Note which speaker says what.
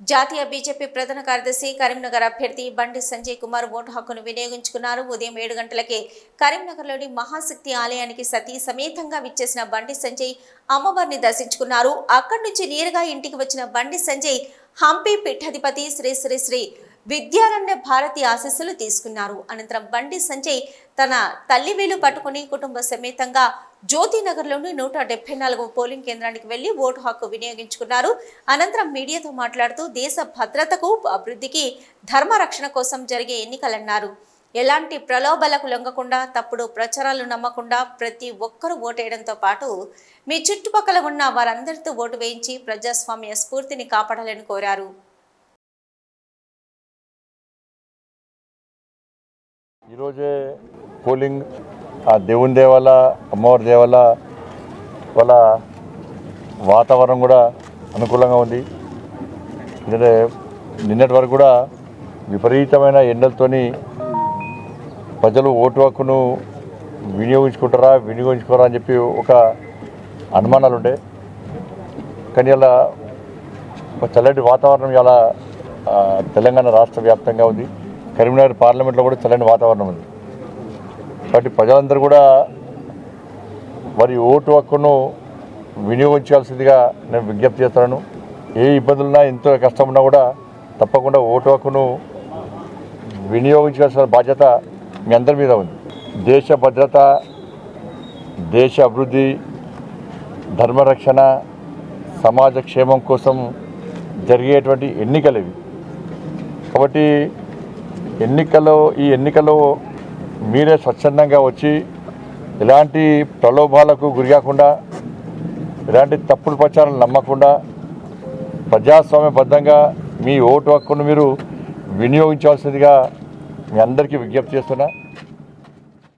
Speaker 1: జాతీయ బీజేపీ ప్రధాన కార్యదర్శి కరీంనగర్ అభ్యర్థి బండి సంజయ్ కుమార్ ఓటు హక్కును వినియోగించుకున్నారు. ఉదయం ఏడు గంటలకే కరీంనగర్లోని మహాశక్తి ఆలయానికి సతీ సమేతంగా విచ్చేసిన బండి సంజయ్ అమ్మవారిని దర్శించుకున్నారు. అక్కడి నుంచి నేరుగా ఇంటికి వచ్చిన బండి సంజయ్ హంపి పీఠాధిపతి శ్రీ శ్రీ శ్రీ విద్యారణ్య భారతి ఆశీస్సులు తీసుకున్నారు. అనంతరం బండి సంజయ్ తన తల్లి వేలు పట్టుకుని కుటుంబ సమేతంగా జ్యోతినగర్లోని నూట డెబ్బై నాలుగు పోలింగ్ కేంద్రానికి వెళ్ళి ఓటు హక్కు వినియోగించుకున్నారు. అనంతరం మీడియాతో మాట్లాడుతూ దేశ భద్రతకు అభివృద్ధికి ధర్మ రక్షణ కోసం జరిగే ఎన్నికలన్నారు. ఎలాంటి ప్రలోభాలకు లొంగకుండా తప్పుడు ప్రచారాలు నమ్మకుండా ప్రతి ఒక్కరూ ఓటేయడంతో పాటు మీ చుట్టుపక్కల ఉన్న వారందరితో ఓటు వేయించి ప్రజాస్వామ్య స్ఫూర్తిని కాపాడాలని కోరారు.
Speaker 2: ఈరోజే పోలింగ్ ఆ దేవుని దేవాల అమ్మవారి దేవాల వాళ్ళ వాతావరణం కూడా అనుకూలంగా ఉంది. ఎందుకంటే నిన్నటి వరకు కూడా విపరీతమైన ఎండలతోని ప్రజలు ఓటు హక్కును వినియోగించుకుంటారా వినియోగించుకోరా అని చెప్పి ఒక అనుమానాలు ఉండే కానీ ఇలా చల్లటి వాతావరణం ఇలా తెలంగాణ రాష్ట్ర వ్యాప్తంగా ఉంది. కరీంనగర్ పార్లమెంట్లో కూడా చల్లని వాతావరణం ఉంది. కాబట్టి ప్రజలందరూ కూడా వారి ఓటు హక్కును వినియోగించాల్సిందిగా నేను విజ్ఞప్తి చేస్తున్నాను. ఏ ఇబ్బందులున్నా ఎంతో కష్టం ఉన్నా కూడా తప్పకుండా ఓటు హక్కును వినియోగించాల్సిన బాధ్యత మీ అందరి మీద ఉంది. దేశ భద్రత దేశ అభివృద్ధి ధర్మరక్షణ సమాజ క్షేమం కోసం జరిగేటువంటి ఎన్నికలు ఇవి. కాబట్టి ఎన్నికల్లో ఈ ఎన్నికలో మీరే స్వచ్ఛందంగా వచ్చి ఎలాంటి ప్రలోభాలకు గురి కాకుండా ఎలాంటి తప్పుడు ప్రచారం నమ్మకుండా ప్రజాస్వామ్యబద్ధంగా మీ ఓటు హక్కును మీరు వినియోగించాల్సిందిగా మీ అందరికీ విజ్ఞప్తి చేస్తున్నా.